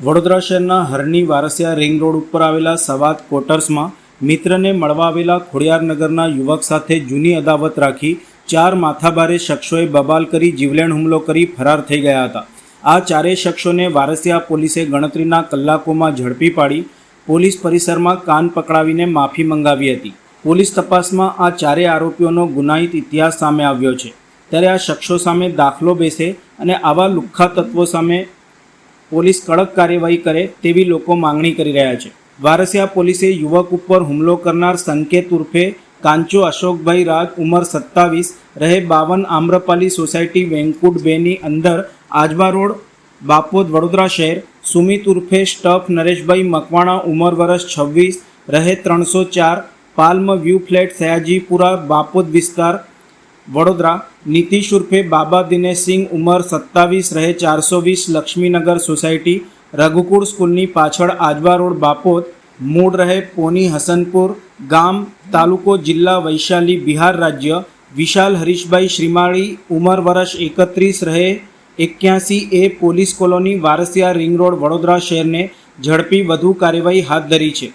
વડોદરા શહેરના હરની Varasiya ring road ઉપર આવેલા સવાદ ક્વોટર્સમાં મિત્રને મળવા આવેલા ખોડિયારનગરના યુવક સાથે જૂની અદાવત રાખી ચાર માથાભારે શખ્સોએ બબાલ કરી જીવલેણ હુમલો કરી ફરાર થઈ ગયા હતા. આ ચારેય શખ્સોને વારસિયા પોલીસે ગણતરીના કલાકોમાં ઝડપી પાડી પોલીસ પરિસરમાં કાન પકડાવીને માફી મંગાવી હતી. પોલીસ તપાસમાં આ ચારેય આરોપીઓનો ગુનાહિત ઇતિહાસ સામે આવ્યો છે. ત્યારે આ શખ્સો સામે દાખલો બેસે અને આવા લુખ્ખા તત્વો સામે પોલીસ કડક કાર્યવાહી કરે તેવી લોકો માંગણી કરી રહ્યા છે. વારસિયા પોલીસે યુવક ઉપર હુમલો કરનાર સંકેત ઉર્ફે કાંચો અશોકભાઈ રાજ ઉંમર સત્તાવીસ, રહે બાવન આમ્રપાલી સોસાયટી વેંકુટ બેની અંદર આજવા રોડ, બાપોદ વડોદરા શહેર. સુમિત ઉર્ફે સ્ટફ નરેશભાઈ મકવાણા ઉંમર વર્ષ છવ્વીસ, રહે ત્રણસો ચાર, palm view flat Sayajipura Bapod વિસ્તાર. વડોદરા, નીતિશ ઉર્ફે બાબા દિનેશસિંહ ઉંમર સત્તાવીસ રહે ચારસો વીસ લક્ષ્મીનગર સોસાયટી, રઘુકુળ સ્કૂલની પાછળ આજવા રોડ બાપોદ, મૂળ રહે પોની હસનપુર ગામ, તાલુકો જિલ્લા વૈશાલી બિહાર રાજ્ય, વિશાલ હરીશભાઈ શ્રીમાળી ઉંમર વર્ષ એકત્રીસ રહે એક્યાસી એ police colony Varasiya ring road Vadodara શહેરને ઝડપી વધુ કાર્યવાહી હાથ ધરી છે.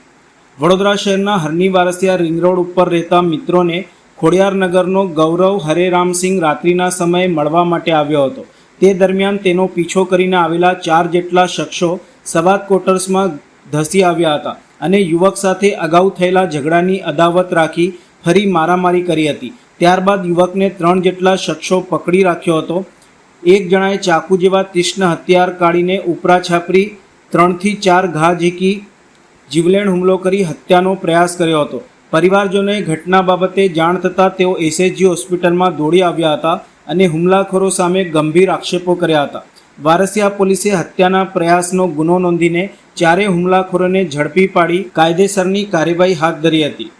વડોદરા શહેરના હરની વારસિયા રિંગ રોડ ઉપર રહેતા મિત્રોને ખોડિયારનગરનો ગૌરવ હરેરામસિંહ રાત્રિના સમયે મળવા માટે આવ્યો હતો. તે દરમિયાન તેનો પીછો કરીને આવેલા ચાર જેટલા શખ્સો સવાદ ક્વોર્ટર્સમાં ધસી આવ્યા હતા અને યુવક સાથે અગાઉ થયેલા ઝઘડાની અદાવત રાખી ફરી મારામારી કરી હતી. ત્યારબાદ યુવકને ત્રણ જેટલા શખ્સો પકડી રાખ્યો હતો. એક જણાએ ચાકુ જેવા તીક્ષ્ણ હથિયાર કાઢીને ઉપરા છાપરી ત્રણથી ચાર ઘા ઝીકી જીવલેણ હુમલો કરી હત્યાનો પ્રયાસ કર્યો હતો. પરિવારજનોએ ઘટના બાબતે જાણ થતાં તેઓ એસએચજી હોસ્પિટલમાં દોડી આવ્યા હતા અને હુમલાખોરો સામે ગંભીર આક્ષેપો કર્યા હતા. વારસિયા પોલીસે હત્યાના પ્રયાસનો ગુનો નોંધીને ચારેય હુમલાખોરોને ઝડપી પાડી કાયદેસરની કાર્યવાહી હાથ ધરી હતી.